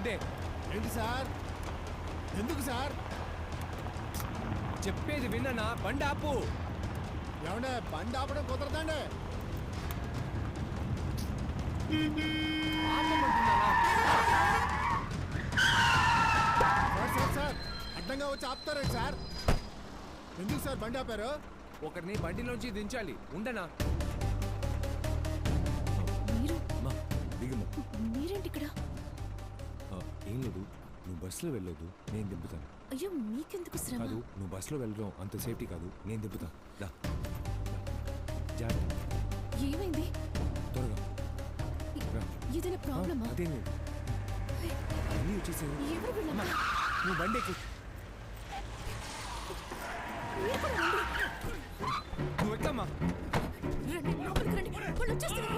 ఆపమంటుంటే ఏంటి సార్? ఎందుకు సార్? చెప్పేది విన్ననా? బండి ఆపు. ఏమండే బండి ఆపడం కుదరదండి. సార్ సార్ సార్ అడ్డంగా వచ్చి ఆపుతారండి సార్? ఎందుకు సార్ బండి ఆపారు? ఒకరిని బండిలోంచి దించాలి. ఉండనా? దిగుమా. బస్సులో వెళ్ళొద్దు నేను దింపుతాను. అయ్యో మీకెందుకు శ్రమ? కాదు నువ్వు బస్సులో వెళ్ళడం అంత సేఫ్టీ కాదు నేను దింపుతాను దా. జాగ్రత్త. ఏమైంది? త్వరగా. రా. ఏదైనా ప్రాబ్లమా? అదేం అన్నీ వచ్చేసాయి. ఎవరు? నువ్వు బండి ఎక్కు. మీరు కూడా రండి. నువ్వు ఎక్కమ్మా? రండి, లోపలికి రండి. వాళ్ళు వచ్చేస్తున్నారు,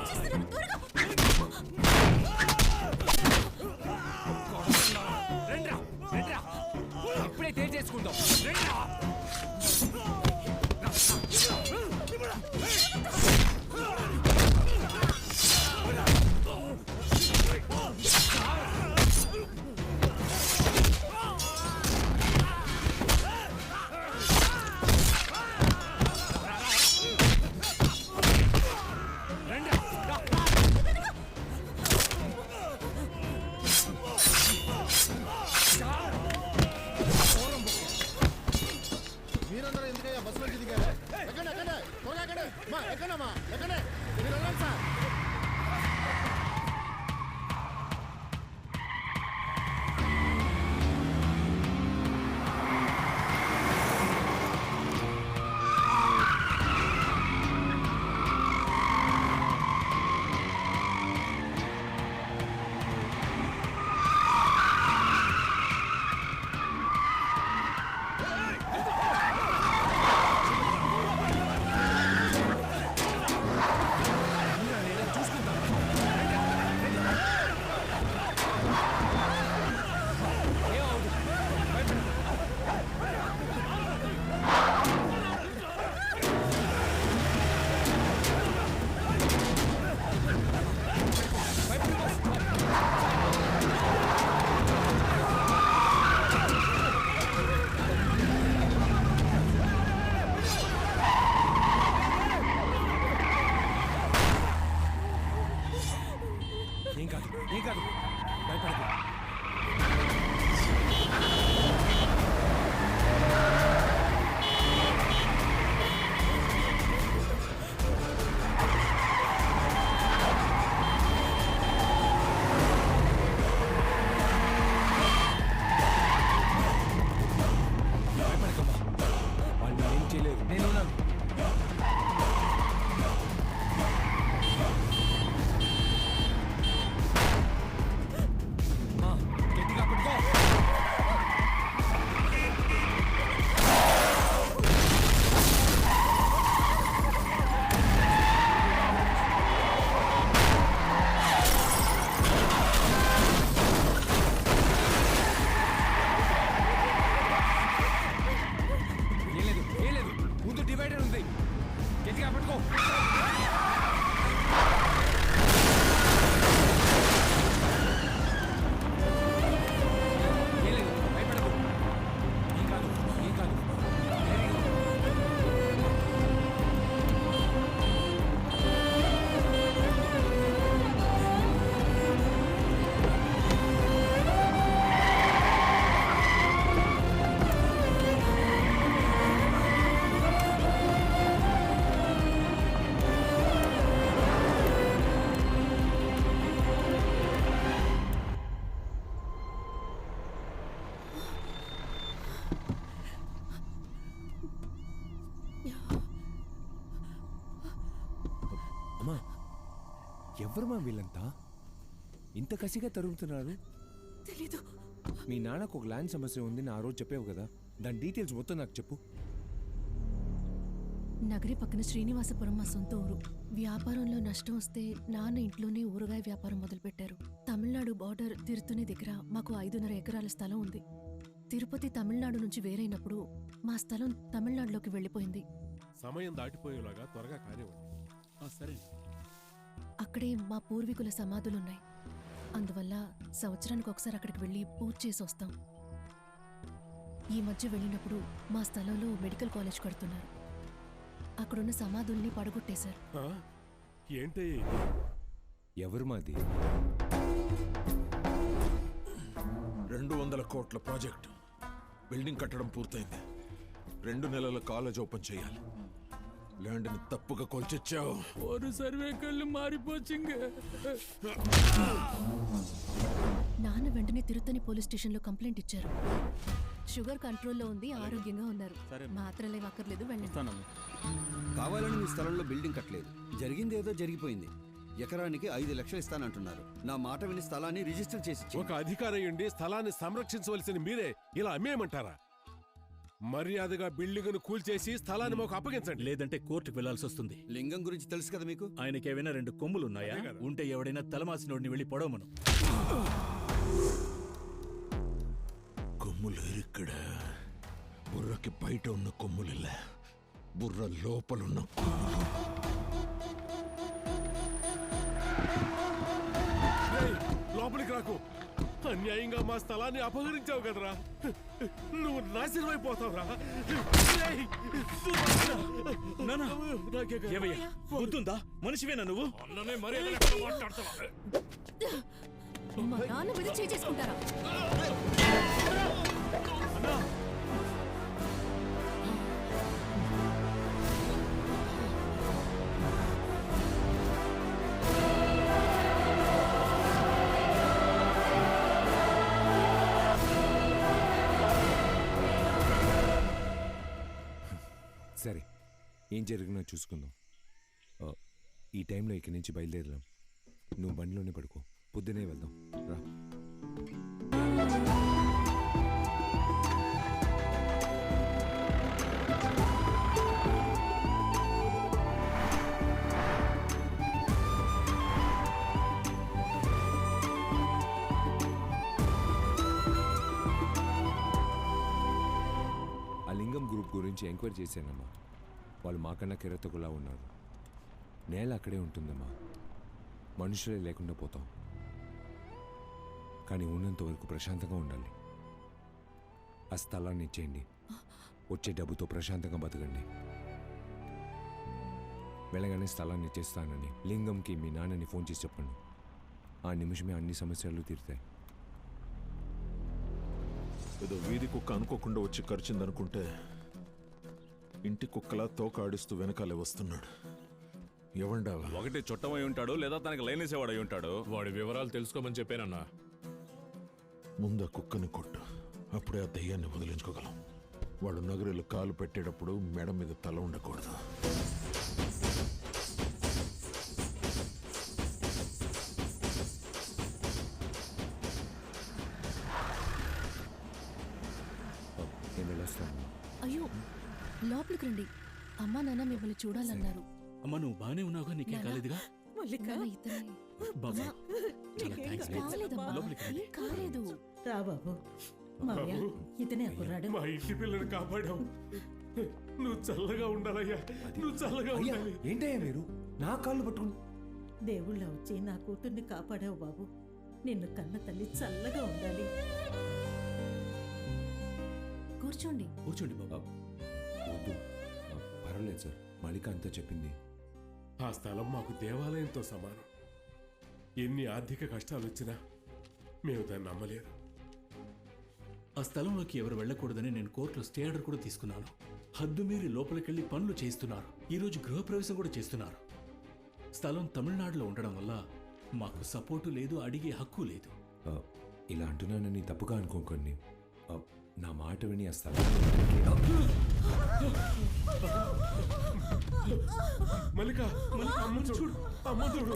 ఎవరమ్మా వీళ్ళంతా? ఇంత కసిగా తరుగుతున్నారు? తెలీదు. మీ నాన్నకు ఒక ల్యాండ్ సమస్య ఉంది నా ఆ రోజు చెప్పావు కదా. దాని డీటెయిల్స్ మొత్తం నాకు చెప్పు. నగరి పక్కన శ్రీనివాసపురం మా సొంత ఊరు. వ్యాపారంలో నష్టం వస్తే నాన్న ఇంట్లోనే ఊరగాయ వ్యాపారం మొదలుపెట్టారు. తమిళనాడు బార్డర్ తిరుతుని దగ్గర మాకు ఐదున్నర ఎకరాల స్థలం ఉంది. తిరుపతి తమిళనాడు నుంచి వేరైనప్పుడు మా స్థలం తమిళనాడులోకి వెళ్ళిపోయింది. సమయం దాటిపోయేలాగా త్వరగా కానివ్వండి. సరే. అక్కడే మా పూర్వీకుల సమాధులున్నాయి. అందువల్ల సంవత్సరానికి ఒకసారి అక్కడికి వెళ్ళి పూజ చేసి వస్తాం. ఈ మధ్య వెళ్ళినప్పుడు మా స్థలంలో మెడికల్ కాలేజ్ కడుతున్నారు. అక్కడున్న సమాధుల్ని పడగొట్టేశారు. ఇది? ఎవరు మాది? రెండు వందల కోట్ల ప్రాజెక్ట్. బిల్డింగ్ కట్టడం పూర్తయింది. రెండు నెలల కాలేజ్ ఓపెన్ చేయాలి. ల్యాండ్ని తప్పుగా కొల్చొచ్చావు. ஒரு సర్వే కళ్ళు మారిపోచింగ నాన్న వెంటనే తిరుత్తని పోలీస్ స్టేషన్లో కంప్లైంట్ ఇచ్చారు. షుగర్ కంట్రోల్లో ఉంది ఆరోగ్యంగా ఉన్నారు. మాత్రలేం అక్కర్లేదు వెళ్ళండి. కావాలని మీ స్థలంలో బిల్డింగ్ కట్టలేదు. జరిగింది ఏదో జరిగిపోయింది. ఎకరానికి ఐదు లక్షలు ఇస్తానంటున్నారు. నా మాట విని స్థలాన్ని రిజిస్టర్ చేసి. ఒక అధికారి ఉండి స్థలాన్ని సంరక్షించవలసిన మీరే. ఇలా అమ్మేయమంటారా? మర్యాదగా బిల్డింగ్ను కూల్చేసి స్థలాన్ని మాకు అప్పగించండి. లేదంటే కోర్టుకు వెళ్ళాల్సి వస్తుంది. లింగం గురించి తెలుసు కదా మీకు? ఆయనకి ఏవైనా రెండు కొమ్ములు ఉన్నాయా. ఉంటే ఎవడైనా తలమాసినోడిని వెళ్ళి పొడవమను. కొమ్ములు ఇక్కడ బుర్రకి బయట ఉన్న కొమ్ములిలా బుర్ర లోపలున్న కొమ్ములు. ఏయ్, లోపలికి రాకు. అన్యాయంగా మా స్థలాన్ని అపహరించావు కదరా. నువ్వు నాశనం అయిపోతావురా మనిషివేనా నువ్వు? మా నాన్న మీద చేసుకుంటారా? ఏం జరిగినా చూసుకుందాం. ఈ టైంలో ఇక్కడి నుంచి బయలుదేరదాం. నువ్వు బండిలోనే పడుకో. పొద్దునే వెళ్దాం. రా. ఆ లింగం గ్రూప్ గురించి ఎంక్వైరీ చేశానమ్మా. వాళ్ళు మాకన్నా కిరతకులా ఉన్నారు. నేల అక్కడే ఉంటుందమ్మా. మనుషులే లేకుండా పోతాం. కానీ ఉన్నంత వరకు ప్రశాంతంగా ఉండాలి. ఆ స్థలాన్ని ఇచ్చేయండి. వచ్చే డబ్బుతో ప్రశాంతంగా బతకండి. వెళ్ళగానే స్థలాన్ని ఇచ్చేస్తానని లింగంకి మీ నాన్నని ఫోన్ చేసి చెప్పండి. ఆ నిమిషమే అన్ని సమస్యలు తీరుతాయి. ఏదో వీధి కుక్క అనుకోకుండా వచ్చి కరిచిందనుకుంటే ఇంటి కుక్కలా తోక ఆడిస్తూ వెనకాలే వస్తున్నాడు. ఎవండావా ఒకటి చుట్టమై ఉంటాడు లేదా తనకి లైన్ వేసేవాడు అయి ఉంటాడు. వాడి వివరాలు తెలుసుకోమని చెప్పానన్నా. ముందు ఆ కుక్కని కొట్టు. అప్పుడే ఆ దయ్యాన్ని వదిలించుకోగలం. వాడు నగరులు కాలు పెట్టేటప్పుడు మెడ మీద తల ఉండకూడదు. ఆ, నేను వెళ్ళొస్తాను అయ్యో లోపలికి రండి. అమ్మా నాన్న మిమ్మల్ని చూడాలన్నారు. అమ్మ నువ్వు బానే ఉన్నావుగా? నీకేం. కాలేదుగా? నాన్న ఇద్దరే బాబా చాలా థ్యాంక్స్ కాలేదమ్మా. లోపలికి రండి. ఏం కాలేదు. రా బాబు. మావయ్య ఇతనే మా ఇంటి పిల్లని కాపాడావు. నువ్వు చల్లగా ఉండాలయ్యా. నువ్వు చల్లగా ఉండాలి. ఏంటయ్యా మీరు? నా కాళ్ళు పట్టుకుని దేవుళ్ళ వచ్చి నా కూతుర్ని కాపాడావు బాబు. నిన్ను కన్న తల్లి చల్లగా ఉండాలి. కూర్చోండి. కూర్చోండి బాబా. పర్వాలేదు సార్. మలిక అంతా చెప్పింది. ఆ స్థలం మాకు దేవాలయంతో సమానం. ఎన్ని ఆర్థిక కష్టాలు వచ్చినా మేము దాన్ని నమ్మలేదు. ఆ స్థలంలోకి ఎవరు వెళ్ళకూడదని నేను కోర్టులో స్టే ఆర్డర్ కూడా తీసుకున్నాను. హద్దు మీరి లోపలికెళ్ళి పనులు చేస్తున్నారు ఈ రోజు గృహప్రవేశం కూడా చేస్తున్నారు. స్థలం తమిళనాడులో ఉండడం వల్ల మాకు సపోర్టు లేదు అడిగే హక్కు లేదు. ఆ, ఇలా అంటున్నానని తప్పుగా అనుకోకండి. ఆ, నా మాట విని ఆ స్థలం మల్లిక మల్లిక అమ్మ చూడు అమ్మ చూడు.